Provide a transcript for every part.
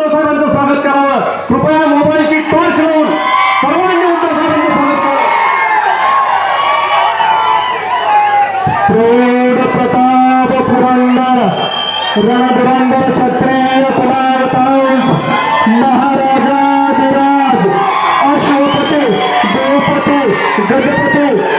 उद्धव साहेबांचं स्वागत करावं. कृपया मोबाईलची टॉर्च लावून सर्वांनी उद्धव साहेबांचं स्वागत करावं. प्रौढ प्रताप पुरंदर रणधुरंदर क्षत्रिय पुरावतांश महाराजा विराज अश्वपती देवपती गजपती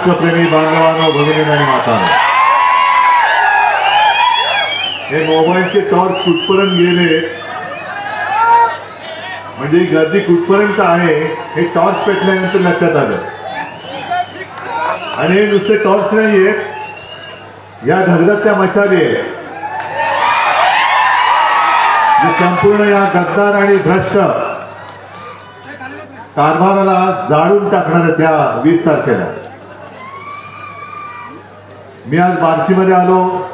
महाराष्ट्रप्रेमी बांधवांनो भगिनी आणि माता हे मोबाईलचे टॉर्च कुठपर्यंत गेले? म्हणजे ही गर्दी कुठपर्यंत आहे हे टॉर्च पेटल्यानंतर लक्षात आलं. आणि हे नुसते टॉर्च नाहीये या धगधगत्या मशाली आहेत. जे संपूर्ण या गद्दार आणि भ्रष्ट कारभाराला जाळून टाकणार त्या वीस तारखेला. मी आज बार्शीमध्ये आलो.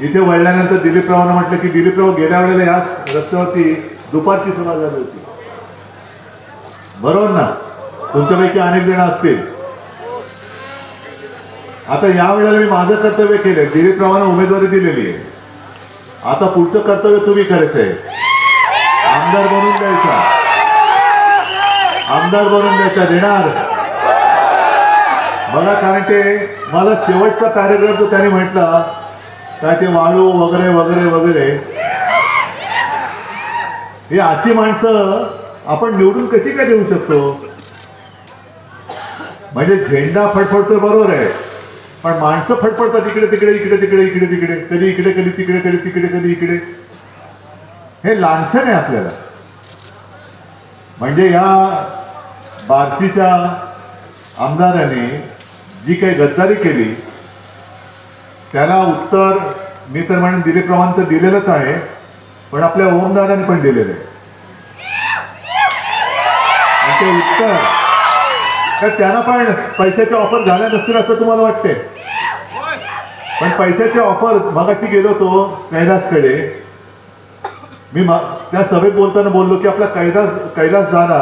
इथे वळल्यानंतर दिलीपरावांना म्हटलं की दिलीपराव गेल्या वेळेला या रस्त्यावरती दुपारची सुरुवात झाली होती. बरोबर ना? तुमच्यापैकी अनेक जण असतील. आता या वेळेला मी माझं कर्तव्य केलंय. दिलीपरावांना उमेदवारी दिलेली आहे. आता पुढचं कर्तव्य तुम्ही करायचंय आमदार बनून द्यायचा. आमदार बनून द्यायचा. देणार. बघा कारण ते मला शेवटचा कार्यक्रम जो त्याने म्हटला काय ते वाळू वगैरे वगैरे वगैरे हे अशी माणसं आपण निवडून कशी काय देऊ शकतो? म्हणजे झेंडा फडफडतोय बरोबर आहे पण माणसं फडफडतात इकडे तिकडे इकडे तिकडे इकडे तिकडे कधी इकडे कधी तिकडे कधी तिकडे कधी इकडे. हे लांछन आहे आपल्याला. म्हणजे या बार्शीच्या आमदाराने जी काही गद्दारी केली त्याला उत्तर मी तर म्हणेन दिलीप्रमाणे तर दिलेलंच आहे पण आपल्या ओमदादाने पण दिलेलं आहे. आणि ते उत्तर तर त्यांना पण पैशाच्या ऑफर झाल्या नसतील असं तुम्हाला वाटते पण पैशाची ऑफर मगाशी गेलो तो कैलासकडे. मी त्या सभेत बोलताना बोललो की आपला कैलास कैलास जाणा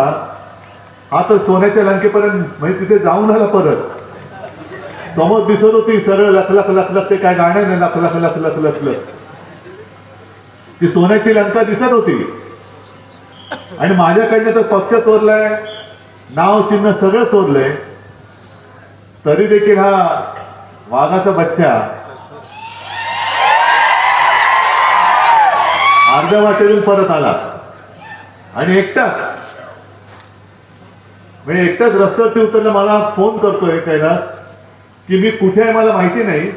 हा तर सोन्याच्या लंकेपर्यंत म्हणजे तिथे जाऊन आला परत. समोर दिसत होती सरळ लख लख लख लख ते काय गाणं नाही लख लख लख लख लख लख. ती सोन्याची लंका दिसत होती. आणि माझ्याकडनं तर पक्ष चोरलाय नाव चिन्ह सगळं चोरलंय. तरी देखील हा वाघाचा बच्चा अर्ध्या वाटेतून परत आला. आणि एकटाच. म्हणजे एकटाच रस्त्यावरती उतरलं मला फोन करतोय कैलास की मी कुठे आहे मला माहिती नाही.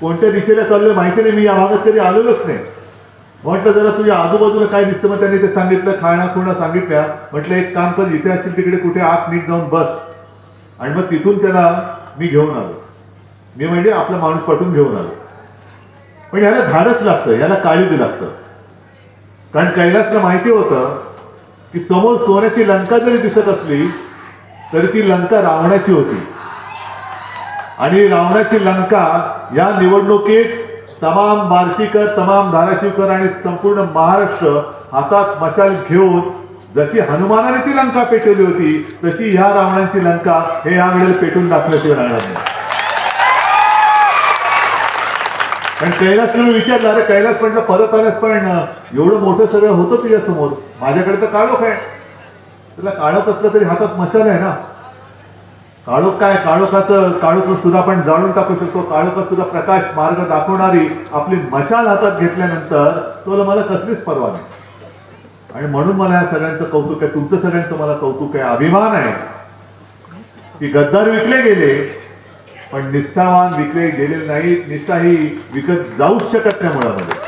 कोणत्या दिशेला चाललोय माहिती नाही. मी या भागात कधी आलेलोच नाही. म्हटलं जरा तुझ्या आजूबाजूला काय दिसतं मग त्यांनी ते सांगितलं खाणं खुणं सांगितल्या. म्हटलं एक काम कर इथे असेल तिकडे कुठे आत नीट जाऊन बस. आणि मग तिथून त्याला मी घेऊन आलो. मी म्हणजे आपला माणूस पाठवून घेऊन आलो. पण याला धाडच लागतं याला काळीज लागतं. कारण कैलासला माहिती होतं की समोर सोन्याची लंका जरी दिसत असली तरी ती लंका रावणाची होती. आणि रावणाची लंका या निवडणुकीत तमाम बार्शीकर तमाम धाराशिवकर आणि संपूर्ण महाराष्ट्र हातात मशाल घेऊन जशी हनुमानाने ती लंका पेटवली होती तशी ह्या रावणांची लंका हे या वेळेला पेटून दाखवल्याशिवाय राहणार नाही. कारण कैलास तुम्ही विचारलं अरे कैलास म्हटलं परत आल्यास पण एवढं मोठं सगळं होतं तुझ्यासमोर. माझ्याकडे तर काळोख आहे. तुला काळोख असलं तरी हातात मशाल आहे ना. काळोख काय? काळोखाचं काळोख सुद्धा आपण जाळून टाकू शकतो. काळोखात सुद्धा प्रकाश मार्ग दाखवणारी आपली मशाल हातात घेतल्यानंतर तुला मला कसलीच परवा नाही. आणि म्हणून मला या सगळ्यांचं कौतुक आहे. तुमचं सगळ्यांचं मला कौतुक आहे. अभिमान आहे. की गद्दार विकले गेले पण निष्ठावान विकले गेलेले नाहीत. निष्ठा ही विकत जाऊच शकत नाही मुळामध्ये.